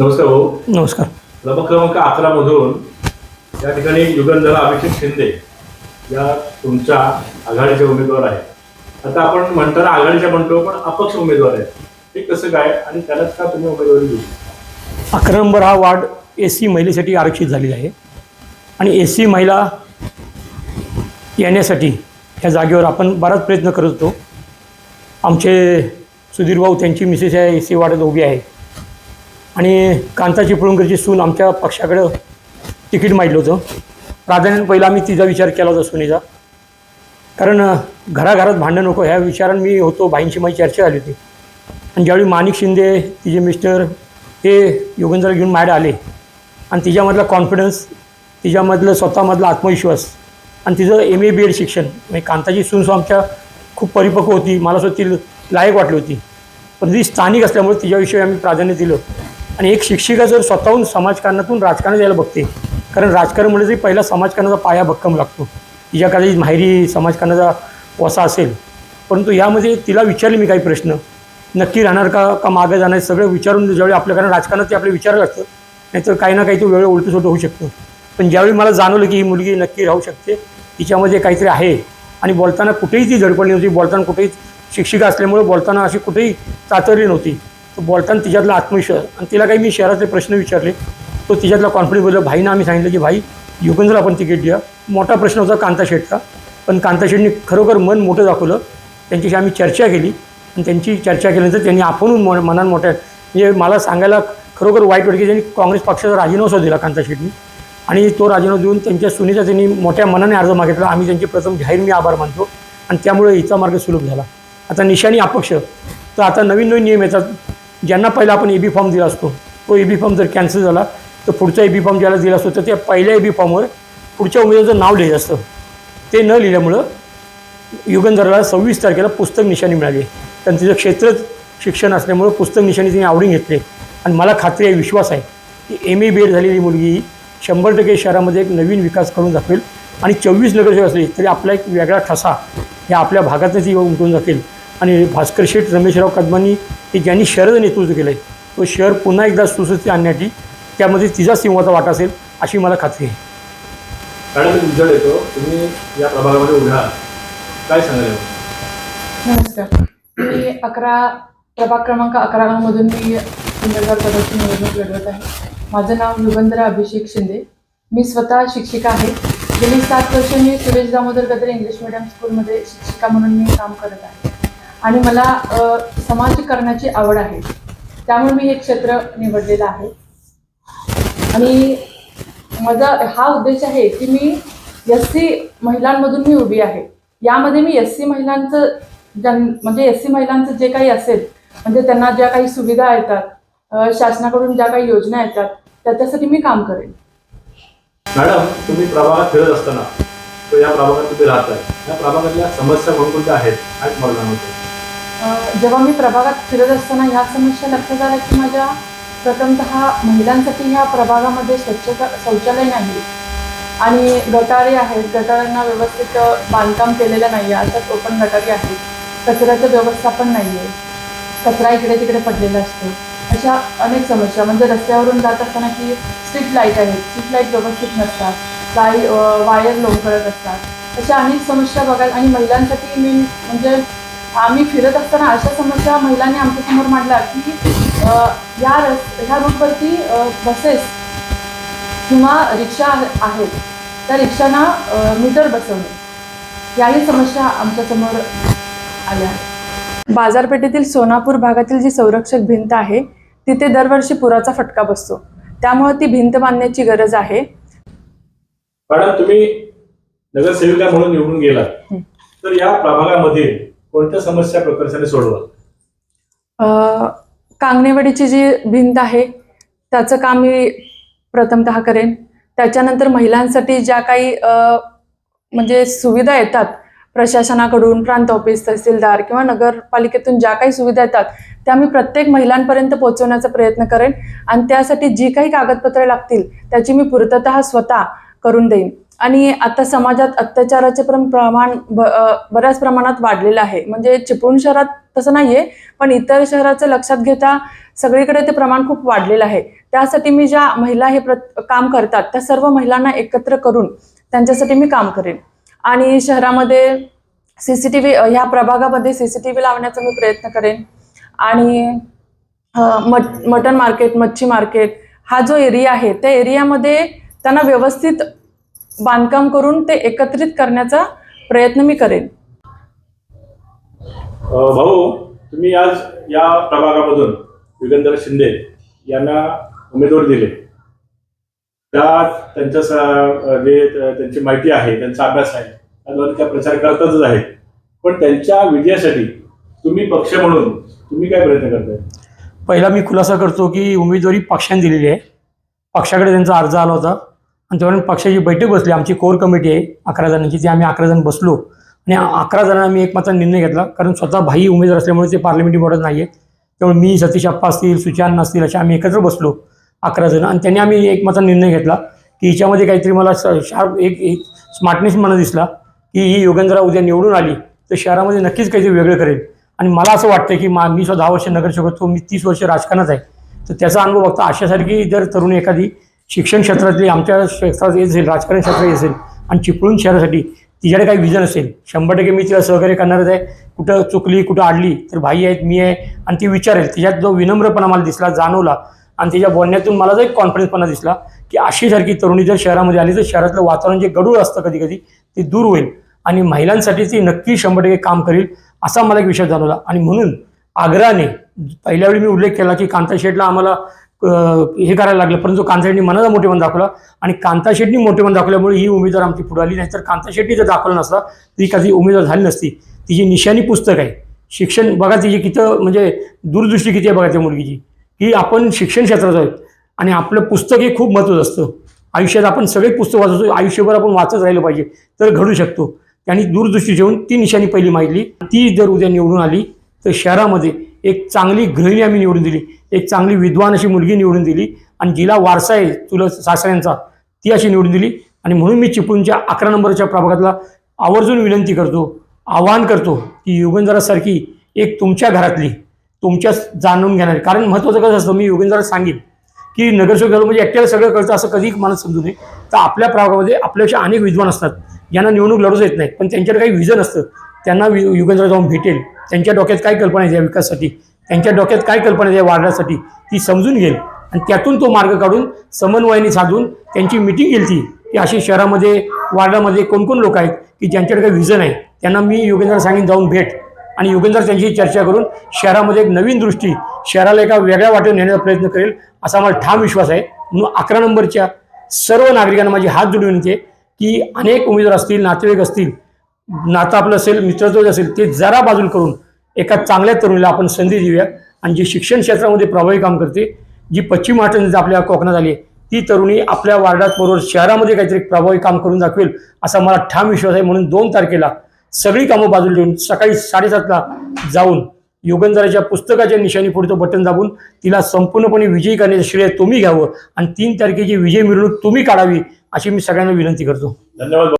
नमस्कार भाऊ. नमस्कार. प्रभाग क्रमांक अकरा मधून या ठिकाणी युगंधर अभिषेक शिंदे या तुमच्या आघाडीचे उमेदवार आहेत. आता आपण म्हणताना आघाडीच्या म्हणतो पण अपक्ष उमेदवार आहेत. हे कसं काय आणि त्यालाच का तुम्ही उमेदवारी दिली अकरा नंबर हा वार्ड एस सी महिलेसाठी आरक्षित झालेला आहे. आणि एस सी महिला येण्यासाठी ह्या जागेवर आपण बराच प्रयत्न करत होतो. आमचे सुधीर भाऊ त्यांची मिसेस आहे एस सी वार्डात उभी आहे. आणि कांता चिपळूणकरची सून आमच्या पक्षाकडं तिकीट मागलं होतं. प्राधान्यानं पहिला आम्ही तिचा विचार केला होता सुनेचा. कारण घराघरात भांडण नको ह्या विचारानं मी होतो भाईंची माझी चर्चा झाली होती. आणि ज्यावेळी माणिक शिंदे तिचे मिस्टर हे योगेंद्र घेऊन माझ्याकडे आले आणि तिच्यामधला कॉन्फिडन्स तिच्यामधलं स्वतःमधला आत्मविश्वास आणि तिचं एम ए बी एड शिक्षण म्हणजे कांताची सून आमच्या खूप परिपक्व होती मला स्वतः ती लायक वाटली होती. पण ती स्थानिक असल्यामुळे तिच्याविषयी आम्ही प्राधान्य दिलं. आणि एक शिक्षिका जर स्वतःहून समाजकारणातून राजकारण यायला बघते कारण राजकारण म्हणजे पहिला समाजकारणाचा पाया भक्कम लागतो तिच्या काही माहेरी समाजकारणाचा वसा असेल परंतु यामध्ये तिला विचारले मी काही प्रश्न. नक्की राहणार का का मागे जाणार सगळं विचारून ज्यावेळी आपल्या कारण राजकारणात ते आपले विचार लागतं नाहीतर काही ना काही तो वेळ उलटूसुलटं होऊ शकतो. पण ज्यावेळी मला जाणवलं की ही मुलगी नक्की राहू शकते तिच्यामध्ये काहीतरी आहे. आणि बोलताना कुठेही ती झडपडली नव्हती बोलताना कुठेही शिक्षिका असल्यामुळे बोलताना अशी कुठेही चातरली नव्हती. तर बोलताना तिच्यातला आत्मविश्वास आणि तिला काही मी शहरातले प्रश्न विचारले तो तिच्यातला कॉन्फिडन्स बोलला भाईनं आम्ही सांगितलं की भाई युगेंद्र आपण तिकीट द्या. मोठा प्रश्न होता कांता शेटचा पण कांता शेठनी खरोखर मन मोठं दाखवलं त्यांच्याशी आम्ही चर्चा केली आणि त्यांची चर्चा केल्यानंतर त्यांनी आपण मो मनात मोठ्या म्हणजे मला सांगायला खरोखर वाईट वाटलं की त्यांनी काँग्रेस पक्षाचा राजीनामा दिला कांता शेटनी आणि तो राजीनामा देऊन त्यांच्या सुनेचा त्यांनी मोठ्या मनाने अर्ज मागितला आम्ही त्यांचे प्रथम जाहीर मी आभार मानतो. आणि त्यामुळे हिचा मार्ग सुलभ झाला. आता निशाणी अपक्ष तर आता नवीन नवीन नियम येतात ज्यांना पहिला आपण ए बी फॉर्म दिला असतो तो ए बी फॉर्म जर कॅन्सल झाला तर पुढचा ए बी फॉर्म ज्याला दिला असतो तर त्या पहिल्या ए बी फॉर्मवर पुढच्या उमेदवाराचं नाव लिहिलं असतं. ते न लिहिल्यामुळं युगंधराला सव्वीस तारखेला पुस्तक निशाणी मिळाली. कारण तिचं क्षेत्रच शिक्षण असल्यामुळं पुस्तक निशाणी तिने आवडून घेतले. आणि मला खात्री आहे विश्वास आहे की एम ए बी एड झालेली मुलगी शंभर टक्के शहरामध्ये एक नवीन विकास करून दाखवेल. आणि चोवीस नगरसेवक असली तरी आपला एक वेगळा ठसा ह्या आपल्या भागातच ती उमटून जातील. आणि भास्कर शेठ रमेशराव कदमांनी हे ज्यांनी शहराचं नेतृत्व केलं आहे तो शहर पुन्हा एकदा सुस्थितीत आणण्यासाठी त्यामध्ये तिचा सिंहाचा वाटा असेल अशी मला खात्री आहे. येतो तुम्ही या प्रभागामध्ये उभ्या आहात. काय सांगाल यावर? नमस्कार. मी अकरा प्रभाग क्रमांक अकरा मधून मी उमेदवार पदाची निवडणूक लढवत आहे. माझं नाव युगंधरा अभिषेक शिंदे. मी स्वतः शिक्षिका आहे. गेली सात वर्ष मी सुरेश दामोदर गदर इंग्लिश मिडियम स्कूलमध्ये शिक्षिका म्हणून मी काम करत आहे. आणि मला समाज करण्याची आवड आहे. त्यामुळे मी हे क्षेत्र निवडलेलं आहे. आणि माझा हा उद्देश आहे की मी एस सी महिलांमधून मी उभी आहे. यामध्ये मी एस सी महिलांचं जन म्हणजे एस सी महिलांचं जे काही असेल म्हणजे त्यांना ज्या काही सुविधा येतात शासनाकडून ज्या काही योजना येतात त्याच्यासाठी मी काम करेन. मॅडम तुम्ही प्रभागात फिरत असताना या प्रभागात तुम्ही राहताय. या प्रभागातल्या समस्या कोणकोणत्या आहेत? काय मला जेव्हा मी प्रभागात फिरत असताना ह्या समस्या लक्षात आल्या की माझ्या प्रथमतः महिलांसाठी ह्या प्रभागामध्ये स्वच्छता शौचालय नाही. आणि गटारे आहेत. गटारांना व्यवस्थित बांधकाम केलेलं नाही आहे. अशाच ओपन गटारी आहेत. कचऱ्याचं व्यवस्थापन नाही आहे. कचरा इकडे तिकडे पडलेला असतो. अशा अनेक समस्या. म्हणजे रस्त्यावरून जात असताना की स्ट्रीट लाइट आहेत. स्ट्रीट लाइट व्यवस्थित नसतात. लाई वायर लोंबकळत असतात. अशा अनेक समस्या बघायला आणि महिलांसाठी मी म्हणजे आम्ही फिरत असताना अशा समस्या महिलांनी आमच्यासमोर मांडल्या की या रस ह्या रूटवरती बसेस किंवा रिक्षा आहेत. त्या रिक्षांना मीटर बसवणे. याही समस्या आमच्यासमोर आल्या. बाजारपेठेतील सोनापूर भागातील जी संरक्षक भिंत आहे तिथे दरवर्षी पुराचा फटका बसतो. त्यामुळे ती भिंत बांधण्याची गरज आहे. मॅडम तुम्ही नगरसेविका म्हणून निवडून गेला. तर या प्रभागामध्ये कोणत्या समस्या प्रकर्षाने सोडवा? कांगणेवाडीची जी भिंत आहे त्याचं काम मी प्रथमतः करेन. त्याच्यानंतर महिलांसाठी ज्या काही म्हणजे सुविधा येतात प्रशासनाकडून प्रांत ऑफिस तहसीलदार किंवा नगरपालिकेतून ज्या काही सुविधा येतात त्या मी प्रत्येक महिलांपर्यंत पोहोचवण्याचा प्रयत्न करेन. आणि त्यासाठी जी काही कागदपत्रे लागतील त्याची मी पूर्ततः स्वतः करून देईन. आणि आता समाजात अत्याचाराचे पण प्रमाण ब बऱ्याच प्रमाणात वाढलेलं आहे. म्हणजे चिपळूण शहरात तसं नाहीये पण इतर शहराचं लक्षात घेता सगळीकडे ते प्रमाण खूप वाढलेलं आहे. त्यासाठी मी ज्या महिला हे काम करतात त्या सर्व महिलांना एकत्र करून त्यांच्यासाठी मी काम करेन. आणि शहरामध्ये सी सी टी व्ही ह्या प्रभागामध्ये सी सी टी व्ही लावण्याचा मी प्रयत्न करेन. आणि मट मटन मार्केट मच्छी मार्केट हा जो एरिया आहे त्या एरियामध्ये त्यांना व्यवस्थित बांधकाम करून ते एकत्रित करण्याचा प्रयत्न मी करेन. भाऊ तुम्ही आज या प्रभागामधून युगेंद्र शिंदे यांना उमेदवारी दिले. त्या त्यांच्या जे त्यांची माहिती आहे त्यांचा अभ्यास आहे त्याद्वारे त्या प्रचार करतातच आहेत. पण त्यांच्या विजयासाठी तुम्ही पक्ष म्हणून तुम्ही काय प्रयत्न करताय? पहिला मी खुलासा करतो की उमेदवारी पक्षाने दिलेली आहे. पक्षाकडे त्यांचा अर्ज आला होता. आणि तेव्हा पक्षाची बैठक बसली आमची कोर कमिटी आहे अकरा जणांची ती आम्ही अकरा जण बसलो. आणि अकरा जणांना आम्ही एकमात्र निर्णय घेतला कारण स्वतः भाई उमेदवार असल्यामुळे ते पार्लमेंटरी बॉर्डर नाही आहे त्यामुळे मी सतीश अप्पा असतील सुचान असतील असे आम्ही एकत्र बसलो अकरा जण. आणि त्यांनी आम्ही एकमात्र निर्णय घेतला की हिच्यामध्ये काहीतरी मला शार्प एक एक स्मार्टनेस मला दिसला की ही योगेंद्रा उद्या निवडून आली तर शहरामध्ये नक्कीच काहीतरी वेगळं करेल. आणि मला असं वाटतं की मा मी स्वतः दहा वर्ष नगरसेवक होतो मी तीस वर्ष राजकारणात आहे. तर त्याचा अनुभव बघता अशासारखी जर तरुणी एखादी शिक्षण क्षेत्रातली आमच्या क्षेत्रात येत असेल राजकारण क्षेत्रात येत असेल आणि चिपळूण शहरासाठी तिच्याकडे काही विजन असेल. शंभर टक्के मी तिला सहकार्य करणारच आहे. कुठं चुकली कुठं आडली तर भाई आहेत मी आहे. आणि ती विचारेल. तिच्यात जो विनम्रपणा मला दिसला जाणवला आणि तिच्या बोलण्यातून मला जो एक कॉन्फिडन्सपणा दिसला की अशीसारखी तरुणी जर शहरामध्ये आली तर शहरातलं वातावरण जे गडूळ असतं कधी कधी ते दूर होईल. आणि महिलांसाठी ती नक्की शंभर टक्के काम करेल असा मला एक विषय जाणवला. आणि म्हणून आग्रहाने पहिल्या वेळी मी उल्लेख केला की कांता शेठला आम्हाला हे करायला लागलं. परंतु कांताशेटनी मनाचा मोठेपण दाखवला आणि कांताशेटनी मोठेपण दाखवल्यामुळे ही उमेदवार आमची पुढे आली नाही. तर कांताशेटनी जर दाखवलं नसता ती कधी उमेदवार झाली नसती. तिची निशाणी पुस्तक आहे शिक्षण बघा तिची किती म्हणजे दूरदृष्टी किती आहे बघा त्या मुलगीची. की आपण शिक्षण क्षेत्रात आहोत आणि आपलं पुस्तक हे खूप महत्त्वाचं असतं. आयुष्यात आपण सगळे पुस्तक वाचतो आयुष्यभर आपण वाचत राहिलं पाहिजे तर घडू शकतो. त्यांनी दूरदृष्टी ठेवून ती निशाणी पहिली मागितली ती जर उद्या निवडून आली तर शहरामध्ये एक चांगली गृहिणी आम्ही निवडून दिली. एक चांगली विद्वान अशी मुलगी निवडून दिली. आणि जिला वारसा आहे तुला सासऱ्यांचा ती अशी निवडून दिली. आणि म्हणून मी चिपळूणच्या अकरा नंबरच्या प्रभागातला आवर्जून विनंती करतो आवाहन करतो की युगेंद्रासारखी एक तुमच्या घरातली तुमच्या जाणून घेणारी कारण महत्त्वाचं कसं असतं मी योगेंद्राला सांगेन की नगरसेवक झालो म्हणजे एकट्याला सगळं कळतं असं कधीही मला समजू नये. तर आपल्या प्रभागामध्ये आपल्यापेक्षा अनेक विद्वान असतात. ज्यांना निवडणूक लढूच येत नाही. पण त्यांच्याकडे काही विजन असतं. त्यांना वि- युगेंद्र जाऊन भेटेल. त्यांच्या डोक्यात काय कल्पना आहे विकासासाठी? त्यांच्या डोक्यात काय कल्पना आहे वाढण्यासाठी ती समजून घेईल. आणि त्यातून तो मार्ग काढून समन्वयाने साधून त्यांची मिटिंग घेईल ती. की अशी शहरामध्ये वार्डामध्ये कोणकोण लोक आहेत की ज्यांच्याकडे काही विजन आहे? त्यांना मी योगेंद्र सांगेन जाऊन भेट. आणि योगेंद्र त्यांची चर्चा करून शहरामध्ये एक नवीन दृष्टी शहराला एका वेगळ्या वाटेवर नेण्याचा प्रयत्न करेल असा मला ठाम विश्वास आहे. म्हणून अकरा नंबरच्या सर्व नागरिकांना माझी हात जोडून विनंती आहे की अनेक उमेदवार असतील नातेवाईक असतील नातं आपलं असेल मित्रत्व असेल ते जरा बाजूला करून एका चांगल्या तरुणीला आपण संधी देऊया. आणि जी शिक्षण क्षेत्रामध्ये प्रभावी काम करते जी पश्चिम महाराष्ट्रात आपल्या कोकणात आली आहे ती तरुणी आपल्या वार्डात बरोबर शहरामध्ये काहीतरी प्रभावी काम करून दाखवेल असा मला ठाम विश्वास आहे. म्हणून दोन तारखेला सगळी कामं बाजूला ठेवून सकाळी साडेसातला जाऊन युगंधराच्या पुस्तकाच्या निशाणी पुढचं बटन दाबून तिला संपूर्णपणे विजयी करण्याचं श्रेय तुम्ही घ्यावं. आणि तीन तारखेची विजय मिरवणूक तुम्ही काढावी अशी मी सगळ्यांना विनंती करतो. धन्यवाद.